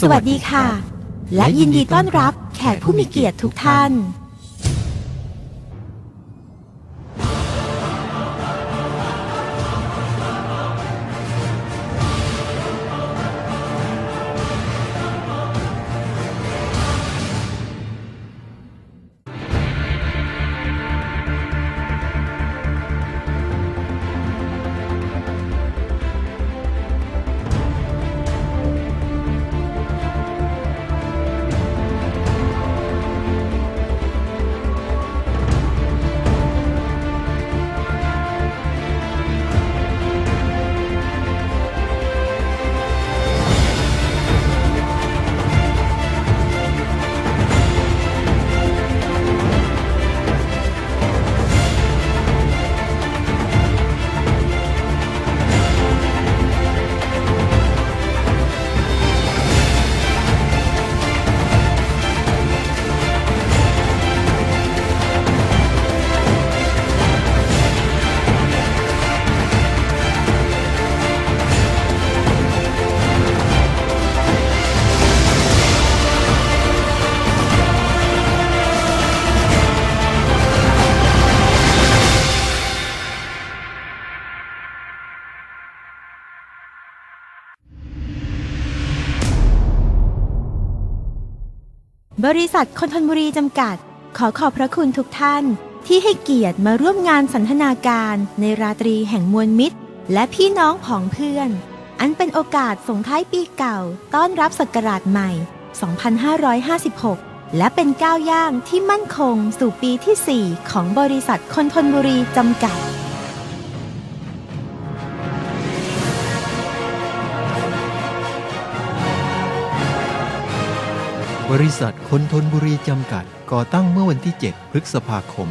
สวัสดีค่ะ และยินดีต้อนรับแขกผู้มีเกียรติทุกท่าน บริษัทคนทนบุรีจำกัด ขอขอบพระคุณทุกท่าน ที่ให้เกียรติมาร่วมงานสันทนาการในราตรีแห่งมวลมิตร และพี่น้องผองเพื่อน อันเป็นโอกาสส่งท้ายปีเก่า ต้อนรับศักราชใหม่ 2556 และเป็นก้าวย่างที่มั่นคงสู่ปีที่ 4 ของบริษัทคนทนบุรีจำกัด บริษัทคนทนบุรีจำกัด ก่อตั้งเมื่อวันที่ 7 พฤษภาคม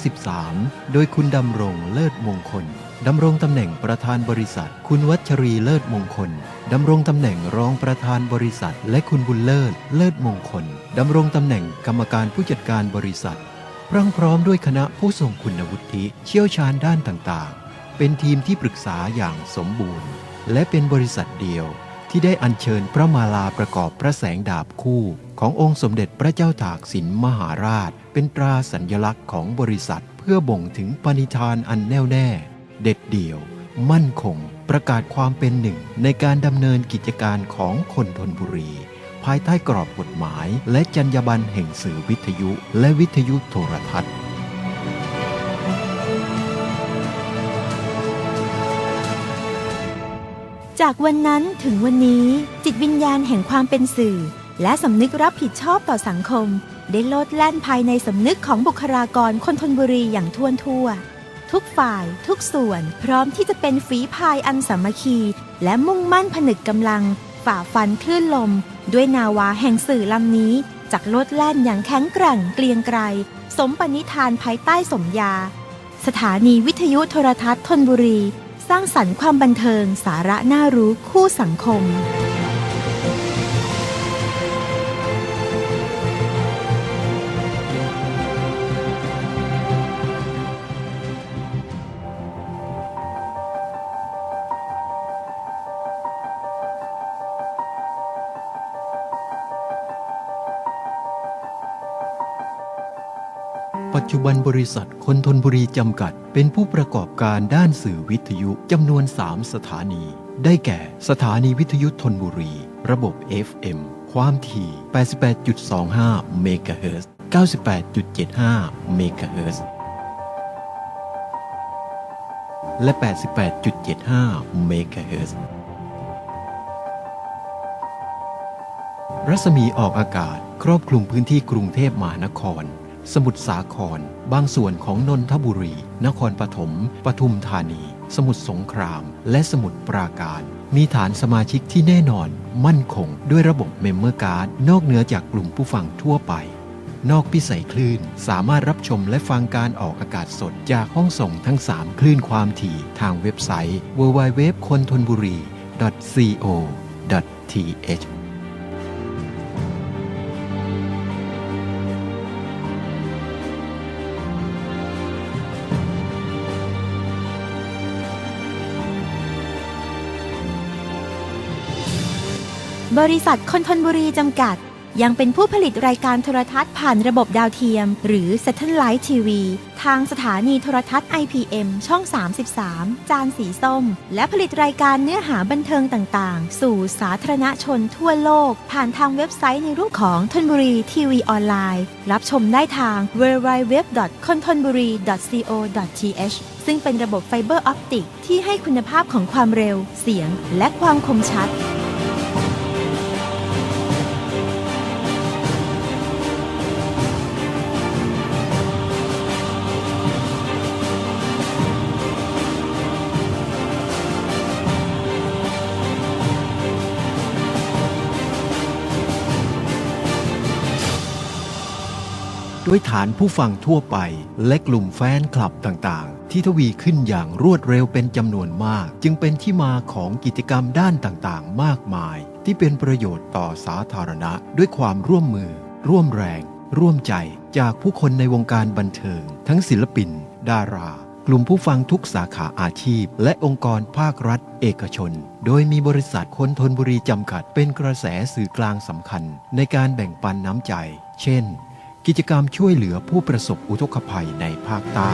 2553 โดยคุณดำรงเลิศมงคล ดำรงตำแหน่งประธานบริษัท คุณวัชรีเลิศมงคล ดำรงตำแหน่งรองประธานบริษัท และคุณบุญเลิศ เลิศมงคล ดำรงตำแหน่งกรรมการผู้จัดการบริษัท พรั่งพร้อมด้วยคณะผู้ทรงคุณวุฒิเชี่ยวชาญด้านต่างๆ เป็นทีมที่ปรึกษาอย่างสมบูรณ์ และเป็นบริษัทเดียว ที่ได้อัญเชิญพระมาลาประกอบพระแสงดาบคู่ ขององค์สมเด็จพระเจ้าตากสินมหาราช เป็นตราสัญลักษณ์ของบริษัท เพื่อบ่งถึงปณิธานอันแน่วแน่ เด็ดเดี่ยว มั่นคง ประกาศความเป็นหนึ่ง ในการดำเนินกิจการของคนทนบุรี ภายใต้กรอบกฎหมาย และจรรยาบรรณแห่งสื่อวิทยุ และวิทยุโทรทัศน์ จากวันนั้นถึงวันนี้จิตวิญญาณแห่งความเป็นสื่อ และสำนึกรับผิดชอบต่อสังคม ได้โลดแล่นภายในสำนึกของบุคลากรคนทนบุรีอย่างท่วนทั่ว ทุกฝ่ายทุกส่วนพร้อมที่จะเป็นฝีพายอันสามัคคี และมุ่งมั่นผนึกกำลัง ฝ่าฟันคลื่นลม ด้วยนาวาแห่งสื่อลำนี้จากโลดแล่นอย่างแข็งแกร่งเกรียงไกรสมปณิธานภายใต้สมยา สถานีวิทยุโทรทัศน์ทนบุรี สร้างสรรค์ความบันเทิงสาระน่ารู้คู่สังคม ปัจจุบันบริษัทคนทนบุรีจำกัด เป็นผู้ประกอบการด้านสื่อวิทยุจำนวน 3 สถานี ได้แก่ สถานีวิทยุทนบุรี ระบบ FM ความถี่ 88.25 เมกะเฮิรตซ์ 98.75 เมกะเฮิรตซ์ และ 88.75 เมกะเฮิรตซ์ รัศมีออกอากาศครอบคลุมพื้นที่กรุงเทพมหานคร สมุทรสาคร บางส่วนของนนทบุรี นครปฐม ปทุมธานี สมุทรสงคราม และสมุทรปราการ มีฐานสมาชิกที่แน่นอน มั่นคง ด้วยระบบเมมเมอร์การ์ด นอกเหนือจากกลุ่มผู้ฟังทั่วไป นอกพิสัยคลื่น สามารถรับชมและฟังการออกอากาศสด จากห้องส่งทั้ง 3 คลื่นความถี่ทางเว็บไซต์ www คนทนบุรี co.th บริษัทคนทนบุรีจำกัด ยังเป็นผู้ผลิตรายการโทรทัศน์ผ่านระบบดาวเทียม หรือ Satellite TV ทางสถานีโทรทัศน์ IPM ช่อง 33 จานสีส้ม และผลิตรายการเนื้อหาบันเทิงต่างๆ สู่สาธารณชนทั่วโลก ผ่านทางเว็บไซต์ในรูปของทนบุรีทีวีออนไลน์ รับชมได้ทาง w w w k o n t o n b u r i co th ซึ่งเป็นระบบไฟเบอร์ออปติกที่ให้คุณภาพของความเร็ว เสียง และความคมชัด ด้วยฐานผู้ฟังทั่วไป และกลุ่มแฟนคลับต่างๆ ที่ทวีขึ้นอย่างรวดเร็วเป็นจำนวนมาก จึงเป็นที่มาของกิจกรรมด้านต่างๆ มากมาย ที่เป็นประโยชน์ต่อสาธารณะ ด้วยความร่วมมือ ร่วมแรง ร่วมใจจากผู้คนในวงการบันเทิง ทั้งศิลปิน ดารา กลุ่มผู้ฟังทุกสาขาอาชีพ และองค์กรภาครัฐ เอกชน โดยมีบริษัทคนทนบุรีจำกัด เป็นกระแสสื่อกลางสำคัญ ในการแบ่งปันน้ำใจ เช่น กิจกรรมช่วยเหลือผู้ประสบอุทกภัยในภาคใต้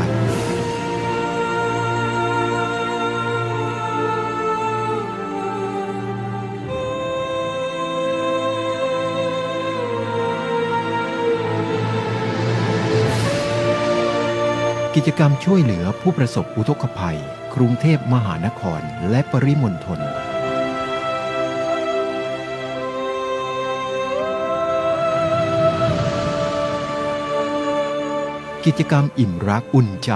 กิจกรรมช่วยเหลือผู้ประสบอุทกภัย กรุงเทพมหานครและปริมณฑล กิจกรรมอิ่มรักอุ่นใจ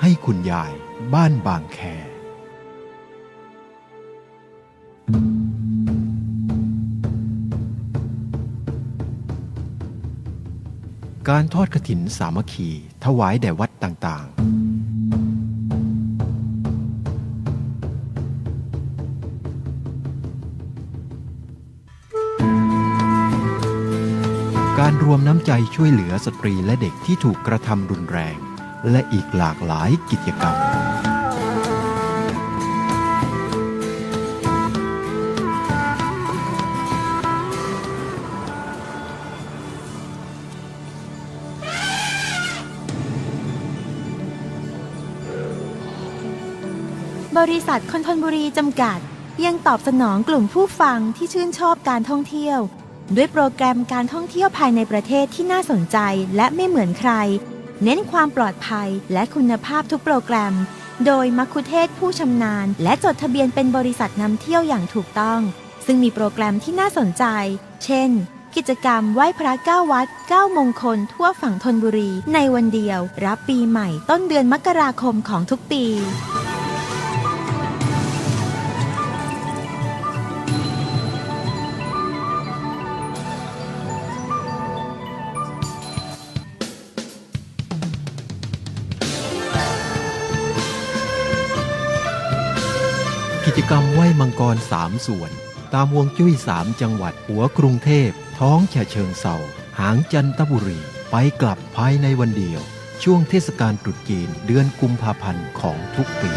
ให้คุณยายบ้านบางแค การทอดกระถินสามัคคี ถวายแด่วัดต่างๆ การรวมน้ำใจช่วยเหลือสตรีและเด็กที่ถูกกระทำรุนแรง และอีกหลากหลายกิจกรรม บริษัทคอนทนบุรีจำกัด ยังตอบสนองกลุ่มผู้ฟังที่ชื่นชอบการท่องเที่ยว ด้วยโปรแกรมการท่องเที่ยวภายในประเทศที่น่าสนใจและไม่เหมือนใคร เน้นความปลอดภัยและคุณภาพทุกโปรแกรม โดยมัคคุเทศผู้ชำนาญ และจดทะเบียนเป็นบริษัทนำเที่ยวอย่างถูกต้อง ซึ่งมีโปรแกรมที่น่าสนใจ เช่น กิจกรรมไหว้พระเก้าวัดเก้ามงคลทั่วฝั่งธนบุรี ในวันเดียว รับปีใหม่ต้นเดือนมกราคมของทุกปี กิจกรรมไหว้มังกรสามส่วน ตามวงจุ้ยสามจังหวัด หัวกรุงเทพ ท้องฉะเชิงเซาหางจันทบุรี ไปกลับภายในวันเดียว ช่วงเทศกาลตรุษจีนเดือนกุมภาพันธ์ของทุกปี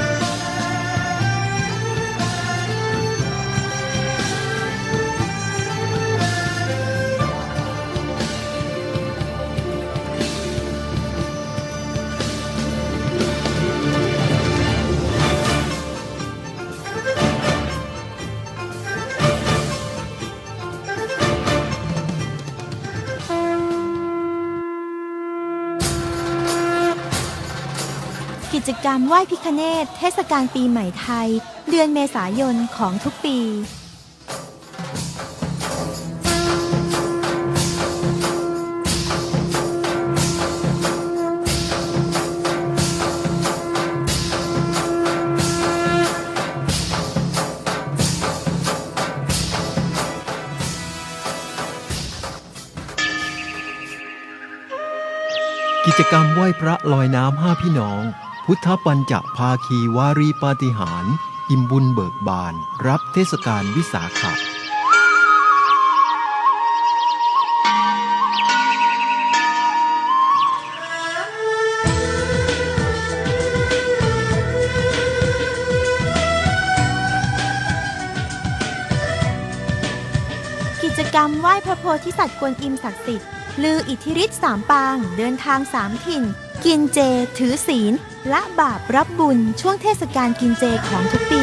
จกรรมไหว้พิคเนตเทศกาลปีใหม่ไทย เดือนเมษายนของทุกปีกิจกรรมไหว้พระลอยน้ำห้าพี่น้อง พุทธปัญจภาคีวารีปาฏิหาร อิ่มบุญเบิกบาน รับเทศกาลวิสาขะกรรมไหว้พระโพธิสัตว์กวนอิมศักดิ์สิทธิ์ลืออิทธิฤทธิ์สามปาง เดินทางสามถิ่น กินเจ ถือศีล ละบาปรับบุญช่วงเทศกาลกินเจของทุกปี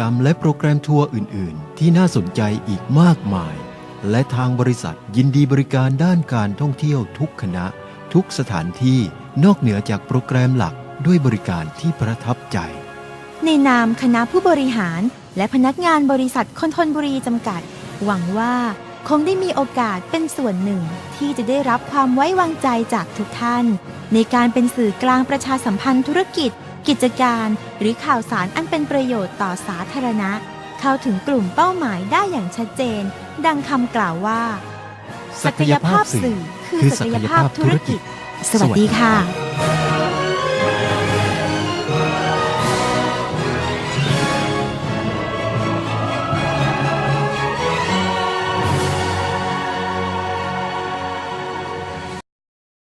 กรรมและโปรแกรมทัวร์อื่น ๆ ที่น่าสนใจอีกมากมาย และทางบริษัทยินดีบริการด้านการท่องเที่ยวทุกคณะ ทุกสถานที่นอกเหนือจากโปรแกรมหลักด้วยบริการที่ประทับใจ ในนามคณะผู้บริหารและพนักงานบริษัทคอนทนบุรีจำกัด หวังว่าคงได้มีโอกาสเป็นส่วนหนึ่ง ที่จะได้รับความไว้วางใจจากทุกท่าน ในการเป็นสื่อกลางประชาสัมพันธ์ธุรกิจ กิจการหรือข่าวสารอันเป็นประโยชน์ต่อสาธารณะ เข้าถึงกลุ่มเป้าหมายได้อย่างชัดเจน ดังคำกล่าวว่า ศักยภาพสื่อคือศักยภาพธุรกิจ สวัสดีค่ะ